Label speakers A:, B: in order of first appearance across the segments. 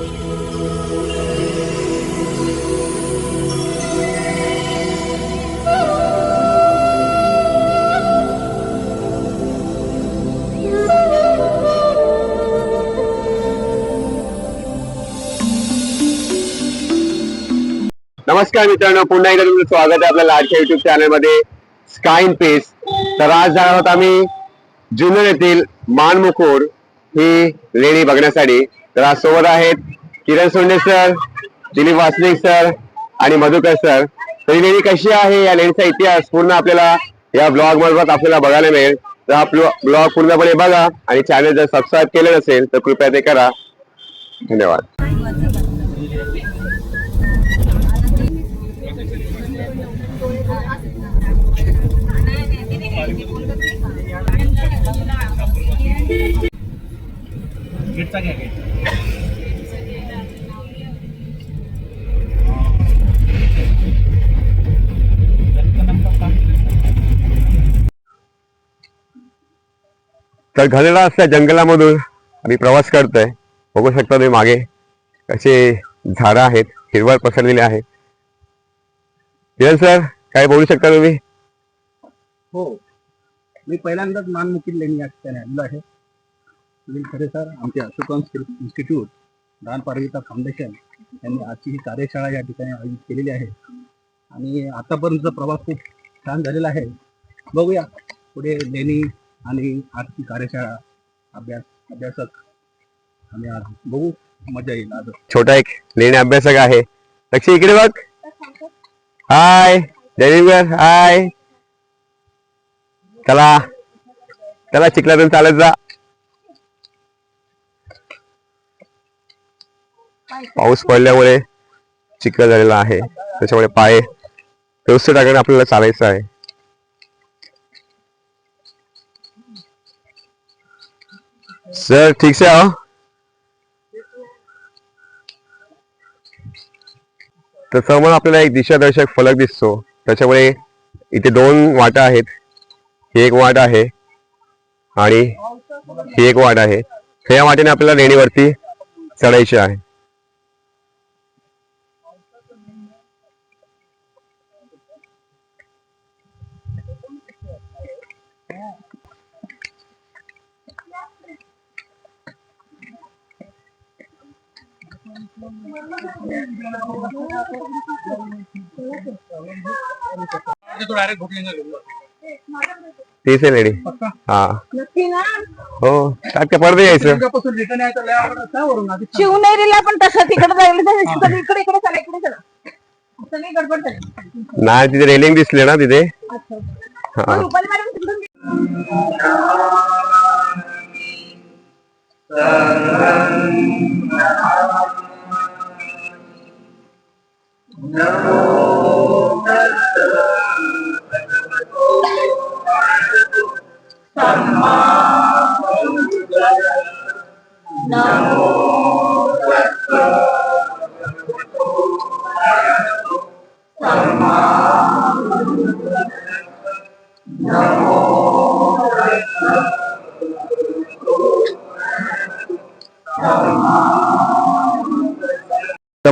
A: नमस्कार मित्रांनो पुन्हा एकदा तुमचं स्वागत आहे आपल्या लाडक्या युट्यूब चॅनलमध्ये मध्ये स्काईन पेस तर आज जाणार आहोत आम्ही जुन्नर येथील मानमुखोर ही लेणी बघण्यासाठी. तर आज सोबत आहेत किरण सोंडे सर दिलीप वासनिक सर आणि मधुकर सर. तर ही लेणी कशी आहे या लेणीचा इतिहास पूर्ण आपल्याला या ब्लॉग मार्फत आपल्याला बघायला मिळेल. तर हा ब्लॉग पूर्णपणे बघा आणि चॅनल जर सबस्क्राईब केलं नसेल तर कृपया ते करा. धन्यवाद.
B: गेटचा घ्या गेट
A: तर घनला असल्या जंगलामधून. आम्ही प्रवास करतोय. बघू शकता तुम्ही मागे कसे झाडं आहेत हिरवळ पसरलेली आहे किरण सर काय बोलू शकता तुम्ही?
B: हो. मी पहिल्यांदाच मानमुखी लेणी या ठिकाणी आहे. खरे सर आमचे अशोक इन्स्टिट्यूट दान पारविता फाउंडेशन यांनी आजची ही कार्यशाळा या ठिकाणी आयोजित केलेली आहे. आणि आतापर्यंतचा प्रवास खूप छान झालेला आहे. बघूया पुढे लेणी आणि आजची कार्यशाळा अभ्यास अभ्यासक आणि आज बघू. मजा येईल आज.
A: छोटा एक लेणी अभ्यासक आहे. लक्ष इकडे बघ. हाय जयवीर हाय. चला चला चिखलातून चालत जा. पाऊस पडल्यामुळे चिखल झालेला आहे. त्याच्यामुळे पाय व्यवस्थित टाकणे आपल्याला चालायचं आहे. सर ठीक से आओ। तर समोर आपल्याला एक दिशादर्शक फलक दिसतो. त्याच्यामुळे इथे दोन वाटा आहेत. ही एक वाट आहे आणि ही एक वाट आहे. तर या वाटेने आपल्याला लेणीवरती चढायची आहे.
B: Yeah.
A: तीच आहे
B: पक्का?
A: हा.
C: नक्की ना?
A: हो तात्या पडदे यायचं.
C: शिवनेरीला पण तसं तिकडे जायला इकडे इकडे इकडे चला इकडे चला. सगळी गडबड झाली.
A: नाही तिथे रेलिंग दिसली ना तिथे.
C: अच्छा
A: हा.
C: मग रुपाली मॅडम तिकडून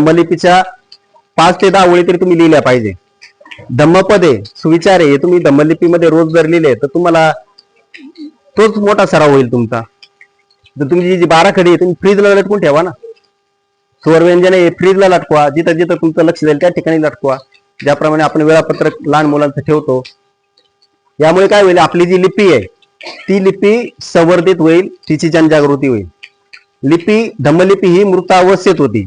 B: धम्मलिपीच्या पाच ते दहा ओळी तरी तुम्ही लिहिल्या पाहिजे. धम्मपदे सुविचारे हे तुम्ही धम्मलिपीमध्ये रोज जर लिहिले तर तुम्हाला तोच मोठा सराव होईल तुमचा. तर तुमची जी बाराखडी आहे तुम्ही फ्रीजला लटकून ठेवा ना. स्वर व्यंजन हे फ्रीजला लटकवा. जिथं जिथं तुमचं लक्ष जाईल त्या ठिकाणी लटकवा. ज्याप्रमाणे आपण वेळापत्रक लहान मुलांचं ठेवतो. यामुळे काय होईल आपली जी लिपी आहे ती लिपी संवर्धित होईल तिची जनजागृती होईल. लिपी धम्मलिपी ही मृतावस्थेत होती.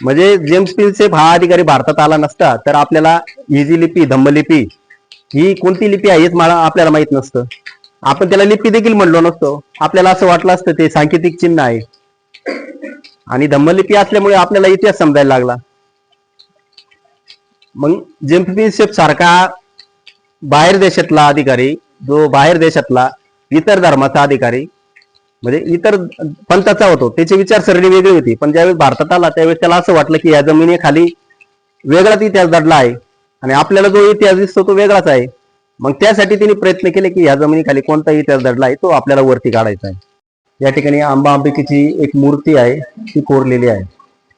B: म्हणजे जेम्स पिल्सेप हा अधिकारी भारतात आला नसता तर आपल्याला इझी लिपी धम्मलिपी ही कोणती लिपी आहे हेच मला आपल्याला माहीत नसतं. आपण त्याला लिपी देखील म्हणलो नसतो. आपल्याला असं वाटलं असतं ते सांकेतिक चिन्ह आहे. आणि धम्मलिपी असल्यामुळे आपल्याला इतिहास समजायला लागला. मग जेम्स पिल्सेप सारखा बाहेर देशातला अधिकारी जो बाहेर देशातला इतर धर्माचा अधिकारी म्हणजे इतर पंथाचा होतो. त्याची विचारसरणी वेगळी होती. पण ज्यावेळेस भारतात आला त्यावेळेस त्याला असं वाटलं की या जमिनीखाली वेगळाच इतिहास दडला आहे. आणि आपल्याला जो इतिहास दिसतो तो वेगळाच आहे. मग त्यासाठी त्यांनी प्रयत्न केले की या जमिनीखाली कोणता इतिहास दडला आहे तो आपल्याला वरती काढायचा आहे. या ठिकाणी आंबा अंबिकेची एक मूर्ती आहे ती कोरलेली आहे.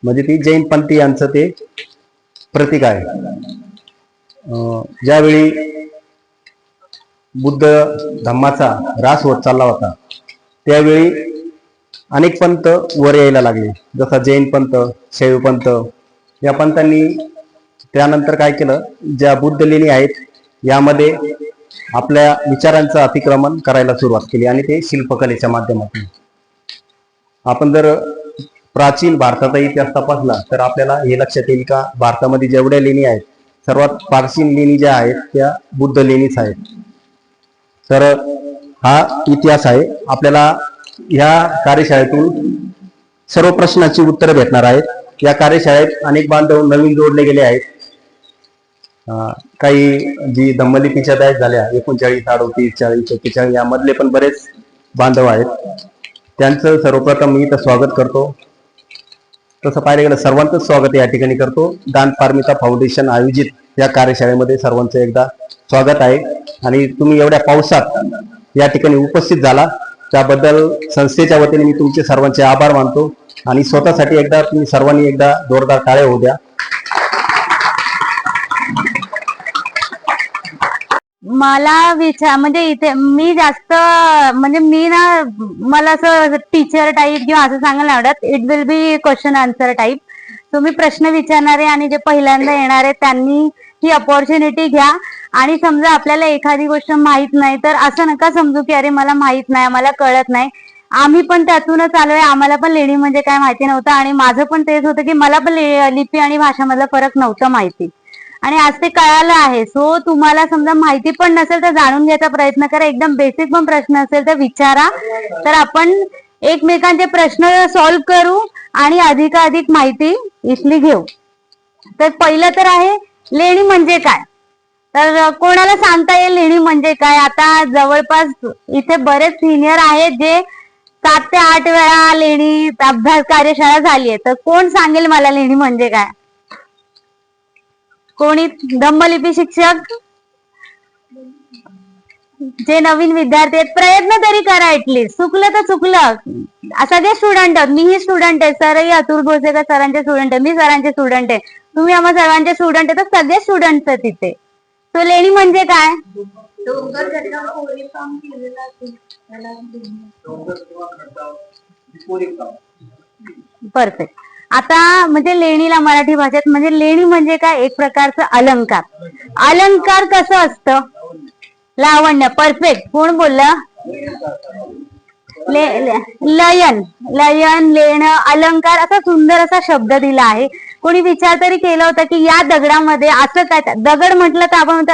B: म्हणजे ती जैन पंथी यांचं ते प्रतीक आहे. अं, ज्यावेळी बुद्ध धम्माचा ऱ्हास होत चालला होता त्यावेळी अनेक पंथ वर यायला लागले. जसा जैन पंत शैव पंत या पंथांनी त्यानंतर काय केलं? ज्या बुद्ध लेणी आहेत यामध्ये आपल्या विचारांचं अतिक्रमण करायला सुरुवात केली आणि ते शिल्पकलेच्या माध्यमातून. आपण जर प्राचीन भारताचा इतिहास तपासला तर आपल्याला हे लक्षात येईल का? भारतामध्ये जेवढ्या लेणी आहेत सर्वात प्राचीन लेणी ज्या आहेत त्या बुद्ध लेणीच आहेत. तर हा इतिहास आहे. आपल्याला या कार्यशाळेतून सर्व प्रश्नांची उत्तरं भेटणार आहेत. या कार्यशाळेत अनेक बांधव नवीन जोडले गेले आहेत. काही जी दंमलिपीच्या दायक झाल्या एकोणचाळीस अडोतीस चाळीस एक्केचाळीस यामधले पण बरेच बांधव आहेत. त्यांचं सर्वप्रथम मी इथं स्वागत करतो. तसं पाहिलं गेलं सर्वांचं स्वागत या ठिकाणी करतो. दान पारमिता फाउंडेशन आयोजित या कार्यशाळेमध्ये सर्वांचं एकदा स्वागत आहे. आणि तुम्ही एवढ्या पावसात या ठिकाणी उपस्थित झाला. त्याबद्दल संस्थेच्या वतीने मी तुमचे सर्वांचे आभार मानतो आणि स्वतःसाठी एकदा तुम्ही सर्वांनी एकदा जोरदार टाळ्या होऊ द्या
D: मला विचार म्हणजे इथे मी जास्त म्हणजे मी ना मला असं टीचर टाईप किंवा असं सांगायला आवडत. It will be question answer type तुम्ही प्रश्न विचारणारे आणि जे पहिल्यांदा येणारे त्यांनी ही अपॉर्च्युनिटी घ्या. आणि समजा आपल्याला एखादी गोष्ट माहीत नाही तर असं नका समजू की अरे मला माहीत नाही मला कळत नाही. आम्ही पण त्यातूनच आलोय आम्हाला पण लेणी म्हणजे काय माहिती नव्हतं आणि माझं पण तेच होतं की मला पण लिपी आणि भाषामधला फरक नव्हता माहिती. आणि आज ते कळालं आहे. सो तुम्हाला समजा माहिती पण नसेल तर जाणून घ्यायचा प्रयत्न करा. एकदम बेसिक पण प्रश्न असेल तर विचारा. तर आपण एकमेकांचे प्रश्न सॉल्व्ह करू आणि अधिकाधिक माहिती इथली घेऊ. तर पहिलं तर आहे लेणी म्हणजे काय? तर कोणाला सांगता येईल लेणी म्हणजे काय? आता जवळपास इथे बरेच सिनियर आहेत जे सात ते आठ वेळा लेणी अभ्यास कार्यशाळा झाली आहे. तर कोण सांगेल मला लेणी म्हणजे काय? कोणी? धम्मलिपी शिक्षक? जे नवीन विद्यार्थी आहेत प्रयत्न तरी करा ऍटलीस्ट चुकलं तर चुकलं. सगळे स्टुडंट आहोत मीही स्टुडंट आहे. सरही अतुल भोसेकर सरांचे स्टुडंट आहे मी सरांचे स्टुडंट आहे. तुम्ही आम्हा सर्वांचे स्टुडंट आहे तर सगळे स्टुडंट आहेत तिथे तो लेणी म्हणजे काय? परफेक्ट आता म्हणजे लेणीला मराठी भाषेत म्हणजे लेणी म्हणजे काय? एक प्रकारचं अलंकार. अलंकार कसं असतं? लावण्य परफेक्ट कोण बोललं? ले- ले- लयन. लयन लेणं अलंकार असा सुंदर असा शब्द दिला आहे. कोणी विचार तरी केला होता की या दगडामध्ये असं काय दगड म्हटलं तर आपण म्हणतो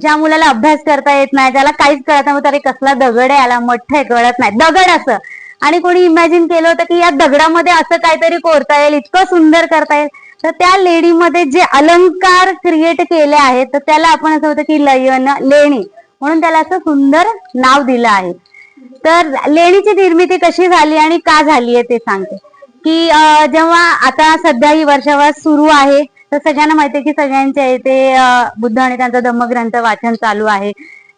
D: ज्या मुलाला अभ्यास करता येत नाही ज्याला काहीच कळत नाही तरी कसला दगड आहे याला मठ आहे कळत नाही. दगड असं. आणि कोणी इमॅजिन केलं होतं की या दगडामध्ये असं काहीतरी कोरता येईल इतकं सुंदर करता येईल. तर त्या लेणीमध्ये जे अलंकार क्रिएट केले आहेत तर त्याला आपण असं होतं की लयन लेणी. म्हणून त्याला असं सुंदर नाव दिलं आहे. तर लेणीची निर्मिती कशी झाली आणि का झाली आहे ते सांगते. की जेव्हा आता सध्या ही वर्षावास सुरू आहे तर सगळ्यांना माहिती आहे की सगळ्यांच्या इथे बुद्ध आणि त्यांचा धम्मग्रंथ वाचन चालू आहे.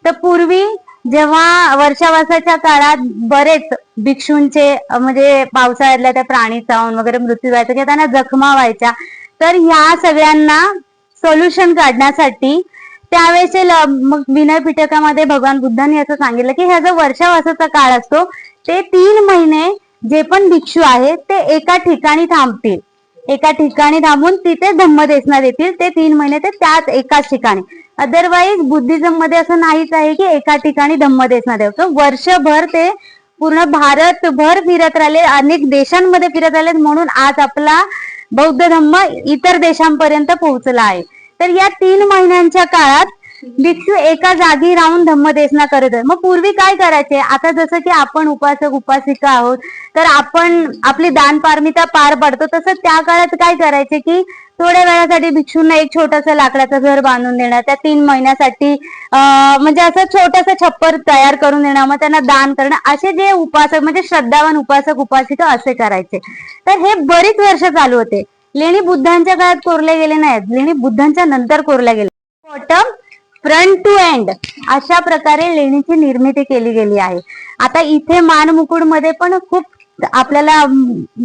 D: तर पूर्वी जेव्हा वर्षावासाच्या काळात बरेच भिक्षूंचे म्हणजे पावसाळ्यातल्या त्या प्राणी चावून वगैरे मृत्यू व्हायचा किंवा त्यांना जखमा व्हायच्या तर ह्या सगळ्यांना सोल्युशन काढण्यासाठी त्यावेळेस मग विनय पिटकामध्ये भगवान बुद्धांनी असं सांगितलं की ह्या जो वर्षावासाचा काळ असतो ते तीन महिने जे पण भिक्षू आहेत ते एका ठिकाणी थांबतील. एका ठिकाणी थांबून तिथे धम्म धम्मदेशना देतील ते तीन महिने ते त्याच एकाच ठिकाणी. अदरवाईज बुद्धिझममध्ये असं नाहीच आहे की एका ठिकाणी धम्म देसना देवतो वर्षभर ते पूर्ण भारतभर फिरत राहिले अनेक देशांमध्ये फिरत राहिले म्हणून आज आपला बौद्ध धम्म इतर देशांपर्यंत पोहोचला आहे. तर या तीन महिन्यांच्या काळात भिक्षू एका जागी राहून धम्मदेशना करत आहे मग पूर्वी काय करायचे? आता जसं की आपण उपासक उपासिका आहोत तर आपण आपली दान पारमिता पार पाडतो तसं त्या काळात काय करायचे की थोड्या वेळासाठी भिक्षूंना एक छोटंसं लाकडाचं घर बांधून देणं त्या तीन महिन्यासाठी म्हणजे असं छोटस छप्पर तयार करून देणं मग त्यांना दान करणं असे जे उपासक म्हणजे श्रद्धावान उपासक उपासिका असे करायचे. तर हे बरीच वर्ष चालू होते. लेणी बुद्धांच्या काळात कोरले गेले नाहीत. लेणी बुद्धांच्या नंतर कोरल्या गेल्या बॉटम फ्रंट टू एंड अशा प्रकारे लेणीची निर्मिती केली गेली आहे. आता इथे मानमुकुडमध्ये पण खूप आपल्याला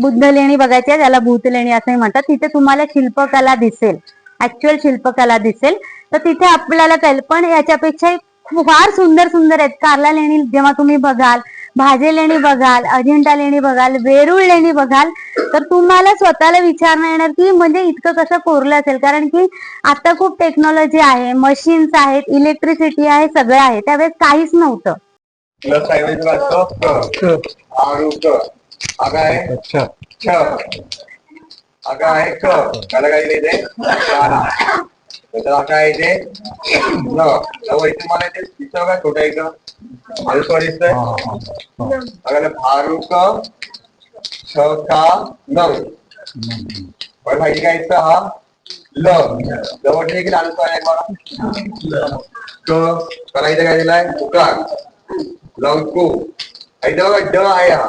D: बुद्ध लेणी बघायची आहे ज्याला भूत लेणी असंही म्हणतात. तिथे तुम्हाला शिल्पकला दिसेल. ऍक्च्युअल शिल्पकला दिसेल. तर तिथे आपल्याला कळेल पण याच्यापेक्षा फार सुंदर सुंदर आहेत. कार्ला लेणी जेव्हा तुम्ही बघाल भाजे लेणी बघाल अजिंठा लेणी बघाल वेरूळ लेणी बघाल तर तुम्हाला स्वतःला विचारणं येणार की म्हणजे इतकं कसं कोरलं असेल? कारण की आता खूप टेक्नॉलॉजी आहे मशीन्स आहेत इलेक्ट्रिसिटी आहे सगळं आहे. त्यावेळेस काहीच नव्हतं.
A: आहे. त्याला काय ते मला इथे दिसतं का छोटा एक अनुस्वार दिसतंय. आगाला भारू क छ का नव पण माहिती काय दिसतं हा? ल. जवळ देखील अनुस्वार आहे मला क त्याला इथे काय दिलाय उकार. लंकू. इथं बघा ड आहे हा.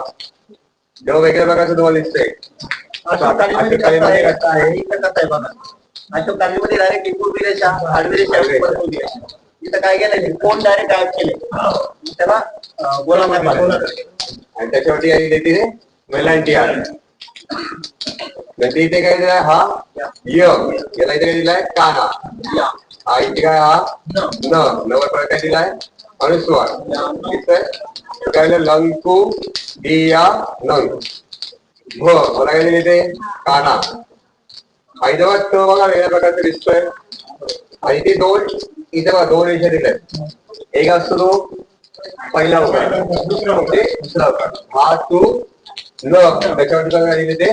A: ड वेगळ्या प्रकारचं तुम्हाला दिसतंय.
E: आहे? इथं बघा अशोकालीमध्ये डायरेक्ट एकूण रेषा आडवी रेषा वरती रेषा. इथं काय केलं कोण डायरेक्ट गायब केले त्याला बांधला.
A: आणि त्याच्यावरती काही देते वेलांटी आहे नंतर इथे काय दिलाय हा? य. याला इथे काय दिलाय? काना. हा इथे काय हा? न. नवर परत काय दिलाय? अनुस्वार. दिसतंय काय? लंकू दिया नंग. भ. मला काय दिले ते काना. हैदराबाद त बघा वेगळ्या प्रकारचं दिसतोय आणि ते दोन इथे बघा दोन रेषा दिल्या एक असतो तो पहिला उकार दुसरा म्हणजे दुसरा उकार हा तू न दिले ते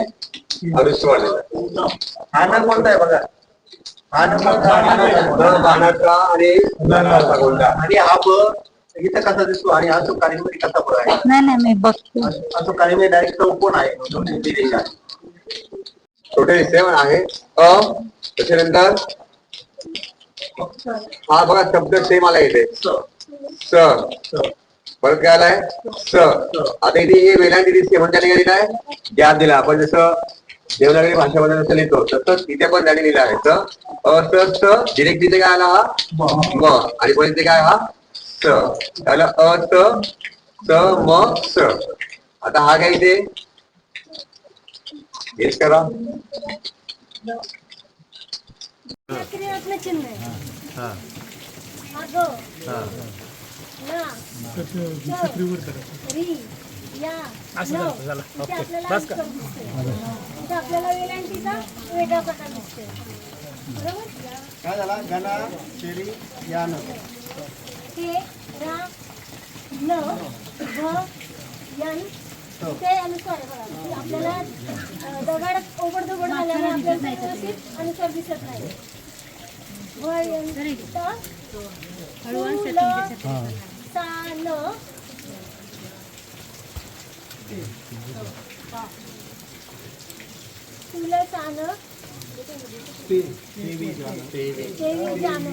A: अनुस्वार दिला
E: हा न कोणता आहे बघा? हा कोणता? आहे?
A: आणि
E: आणि हा ब इथं कसा दिसतो? आणि अशोकालीमध्ये कसा ब आहे?
D: नाही नाही मी बघते.
E: अशोकालीमध्ये डायरेक्ट चौकोन आहे.
A: छोटे सेवन पण आहे. अ त्याच्यानंतर हा बघा शब्द सेम आला इथे. स. परत काय आलाय? स. आता इथे हे वेलांटी दिसते. म्हणजे त्याने काय? दिलाय गॅप दिला. आपण जसं देवनागरी भाषेमध्ये जसं लिहितो तसंच इथे पण त्याने लिहिलं आहे. स. अ स डिरेक्ट तिथे काय आला हा? म. आणि पण इथे काय हा? स. त्याला अ स स म स. आता हा काय इथे? हेच करा
F: ना या आपल्याला वेलांटीचा वेगळा प्रकार बरोबर
E: काय झाला गणा शेरी यान
F: के रा न भ यन अनुस्वार आहे बघा की आपल्याला दगड ओबड धोबड झाल्याने आपल्याला ते व्यवस्थित अनुस्वार दिसत नाही. तुलसान देवी जान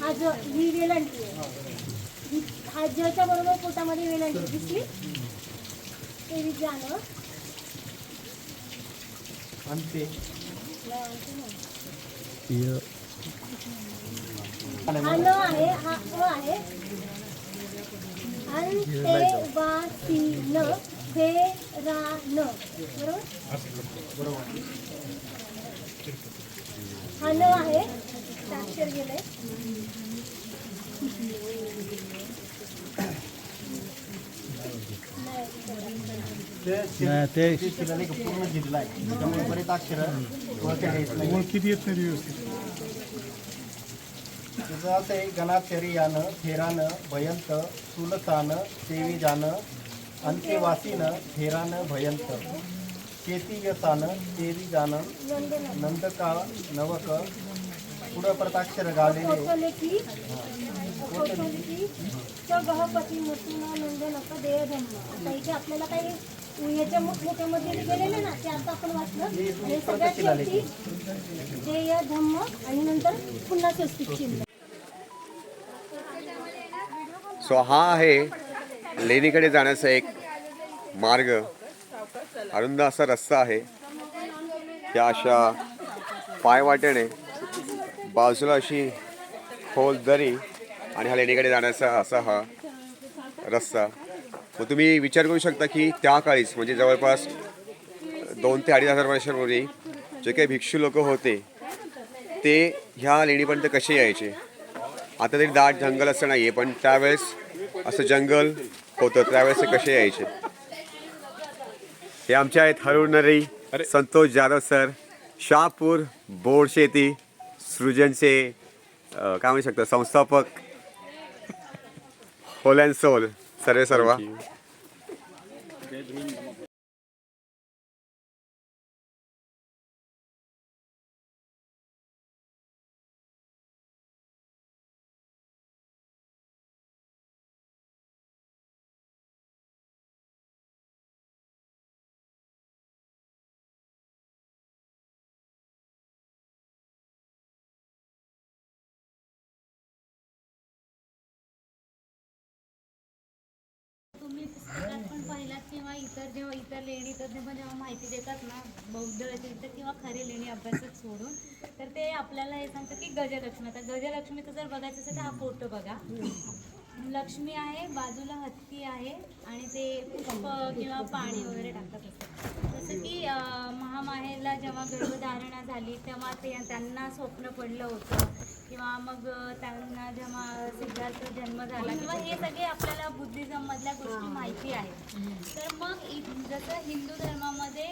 F: हा. ज ही वेलांटी आहे. ही- हा जच्या बरोबर पोटामध्ये वेलांटी आहे. देवी जान
E: अंते
F: हा न आहे हा अ आहे. अंते वा सी न फे रा न बरोबर? हा न आहे. साक्षर गेलंय
E: पूर्ण जिल्हा आहे त्यामुळे बरेच अक्षर ओळखता
G: किती येत नाही व्यवस्थित
E: तुझं असं आहे गणाचरी यानं फेरानं भयंत सुलतानं सेवी जानं अंत्यवासीनं फेरानं भयंत शेती व्यसानं नंदका नवक पुढं परत अक्षर गावलेले
F: च गहपती मसून नंदनक देय धम्म आता इथे आपल्याला काही याच्या मोठ्यामध्ये गेलेले ना ते आता आपण वाचलं. आणि सगळ्यात शेवटी देय धम्म आणि नंतर पुन्हा स्वस्तिक चिन्ह.
A: सो हा आहे लेणीकडे जाण्याचा एक मार्ग. अरुंद असा रस्ता आहे. त्या अशा पायवाटेने बाजूला अशी खोल दरी आणि हा लेणीकडे जाण्याचा असा हा रस्ता. मग तुम्ही विचार करू शकता की त्या काळीच म्हणजे जवळपास दोन ते अडीच हजार वर्षांपूर्वी जे काही भिक्षू लोक होते ते ह्या लेणीपर्यंत कसे यायचे? आता तरी दाट जंगल असं नाही आहे पण त्यावेळेस असं जंगल होतं त्यावेळेस ते कसे यायचे? हे आमचे आहेत हरुण नरी संतोष जाधव सर शहापूर बोर्ड शेती सृजनचे काय म्हणू शकतो संस्थापक होल अँड सोल सर्वे सर्व.
G: महिला किंवा इतर जेव्हा इतर लेणी तज्ञ पण जेव्हा माहिती देतात ना बौद्ध व्यतिरिक्त किंवा खरे लेणी अभ्यासक सोडून तर ते आपल्याला हे सांगतात की गजलक्ष्मी. आता गजलक्ष्मीचं जर बघायचं असेल तर हा फोटो बघा. लक्ष्मी आहे बाजूला हत्ती आहे आणि ते पुष्प किंवा पाणी वगैरे टाकत असतात जसं की अं, महामाहेला जेव्हा गर्भधारणा झाली तेव्हा ते त्यांना स्वप्न पडलं होतं. किंवा मग त्यांना जेव्हा सिद्धार्थ जन्म झाला किंवा हे सगळे आपल्याला बुद्धिझम मधल्या गोष्टी माहिती आहेत. तर मग जसं हिंदू धर्मामध्ये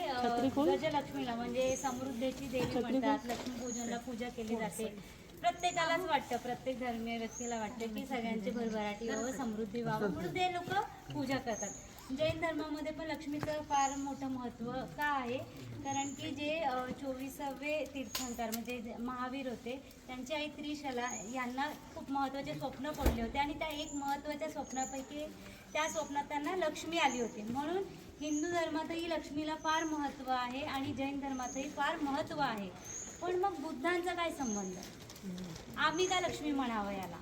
G: गजलक्ष्मीला म्हणजे समृद्धीची देवी म्हणतात लक्ष्मीपूजनला पूजा केली जाते. प्रत्येकालाच वाटतं प्रत्येक धर्मीय व्यक्तीला वाटतं की सगळ्यांची भरभराटी व्हावं समृद्धी व्हावं. म्हणून ते लोक पूजा करतात. जैन धर्मामध्ये पण लक्ष्मीचं फार मोठं महत्त्व का आहे? कारण की जे चोवीसावे तीर्थंकर म्हणजे महावीर होते त्यांची आई त्रिशला यांना खूप महत्त्वाचे स्वप्न पडले होते आणि त्या एक महत्त्वाच्या स्वप्नापैकी त्या स्वप्नात त्यांना लक्ष्मी आली होती. म्हणून हिंदू धर्मातही लक्ष्मीला फार महत्त्व आहे आणि जैन धर्मातही फार महत्त्व आहे. पण मग बुद्धांचा काय संबंध? आम्ही का लक्ष्मी म्हणावं याला.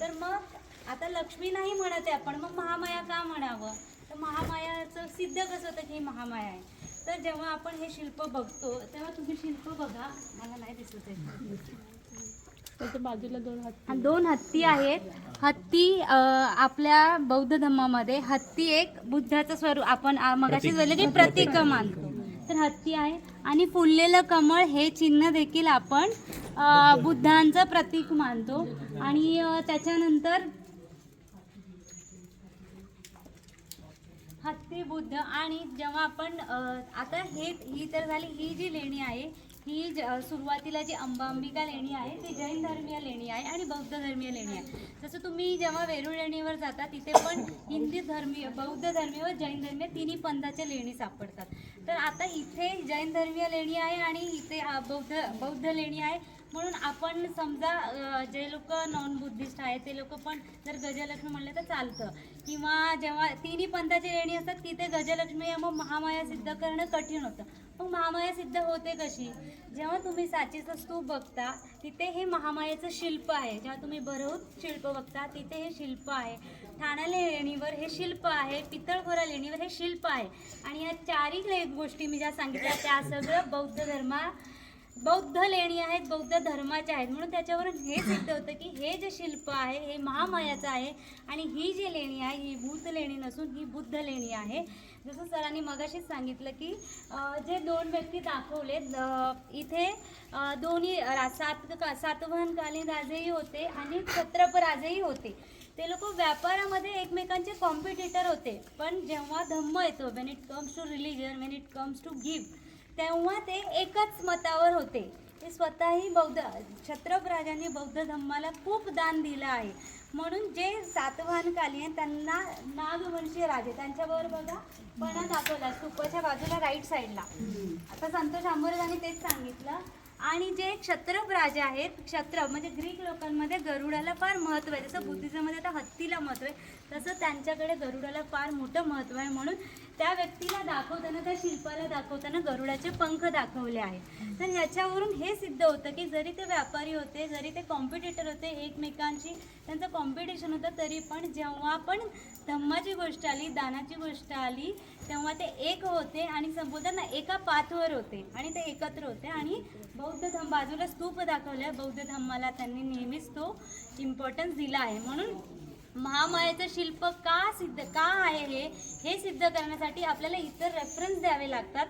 G: तर मग आता लक्ष्मी नाही म्हणत आहे आपण मग महामाया का म्हणावं? तर महामायाचं सिद्ध कसं होतं की ही महामाया आहे? तर जेव्हा आपण हे शिल्प बघतो तेव्हा तुम्ही शिल्प बघा. मला नाही दिसत आहे. हा, दोन हत्ती आहेत. हत्ती अं, आपल्या बौद्ध धर्मामध्ये हत्ती एक बुद्धाचं स्वरूप. आपण आ, मगाशीच बोलले की प्रतीक मानतो तर हत्ती आहे. आणि फुललेलं कमळ हे चिन्ह देखील आपण बुद्धांचं प्रतीक मानतो. आणि त्याच्यानंतर हत्ती बुद्ध आणि जेव्हा आपण आता हे ही तर झाली ही जी लेणी आहे ही ज- सुरुवातीला जी अंबांबिका लेणी आहे ती जैन धर्मीय लेणी आहे आणि बौद्ध धर्मीय लेणी आहे. जसं तुम्ही जेव्हा वेरूळ लेणीवर जाता तिथे पण हिंदी धर्मीय बौद्ध धर्मीय व जैन धर्मीय तिन्ही पंथाच्या लेणी सापडतात. तर आता इथे जैन धर्मीय लेणी आहे आणि इथे बौद्ध बौद्ध लेणी आहे. म्हणून आपण समजा जे लोक नॉन बुद्धिस्ट आहे ते लोक पण जर गजलक्ष्मी म्हणले तर चालतं. किंवा जेव्हा तिन्ही पंथाची लेणी असतात तिथे गजलक्ष्मी या मग महामाया सिद्ध करणं कठीण होतं. मग महामाया सिद्ध होते कशी? जेव्हा तुम्ही साचीचं स्तूप बघता तिथे हे महामायाचं शिल्प आहे. जेव्हा तुम्ही भरवत शिल्प बघता तिथे हे शिल्प आहे. ठाणा लेणीवर हे शिल्प आहे पितळखोरा लेणीवर हे शिल्प आहे. आणि या चारही गोष्टी मी ज्या सांगितल्या त्या सगळं बौद्ध धर्मा बौद्ध लेणी आहेत बौद्ध धर्माच्या आहेत. म्हणून त्याच्यावरून हे सिद्ध होतं की हे जे शिल्प आहे हे महामायाचं आहे. आणि ही जी लेणी आहे ही भूत लेणी नसून ही बुद्ध लेणी आहे. जसं सरांनी मगाशीच सांगितलं की जे दोन व्यक्ती दाखवले इथे दोन्ही रा- सात सातवाहनकालीन राजेही होते आणि छत्रप राजेही होते. ते लोक व्यापारामध्ये एकमेकांचे कॉम्पिटिटर होते. पण जेव्हा धम्म येतो when it comes to religion when it comes to give तेव्हा ते एकच मतावर होते. ते स्वतःही बौद्ध छत्रप राजांनी बौद्ध धम्माला खूप दान दिलं आहे. म्हणून जे सातवाहनकालीन त्यांना नागवंशीय राजे. त्यांच्याबरोबर बघा पणा दाखवला स्तूपाच्या बाजूला राईट साईडला आता संतोष आंबोरेजांनी तेच सांगितलं. आणि जे क्षत्रप राजे आहेत क्षत्र म्हणजे ग्रीक लोकांमध्ये गरुडाला फार महत्त्व आहे. जसं बुद्धिझममध्ये आता हत्तीला महत्त्व आहे तसं त्यांच्याकडे गरुडाला फार मोठं महत्त्व आहे. म्हणून त्या व्यक्तीला दाखवताना त्या शिल्पाला दाखवताना गरुडाचे पंख दाखवले आहेत तर ह्याच्यावरून हे सिद्ध होतं की जरी ते व्यापारी होते जरी ते कॉम्पिटिटर होते एकमेकांची त्यांचं कॉम्पिटिशन होतं तरी पण जेव्हा पण धम्माची गोष्ट आली दानाची गोष्ट आली तेव्हा ते एक होते आणि संबोधन एका पाथवर होते आणि ते एकत्र होते. आणि बौद्ध धम्म बाजूला स्तूप दाखवले बौद्ध धम्माला त्यांनी नेहमीच तो इम्पॉर्टन्स दिला आहे. म्हणून महामायाचं शिल्प का सिद्ध का आहे हे? हे सिद्ध करण्यासाठी आपल्याला इतर रेफरन्स द्यावे लागतात.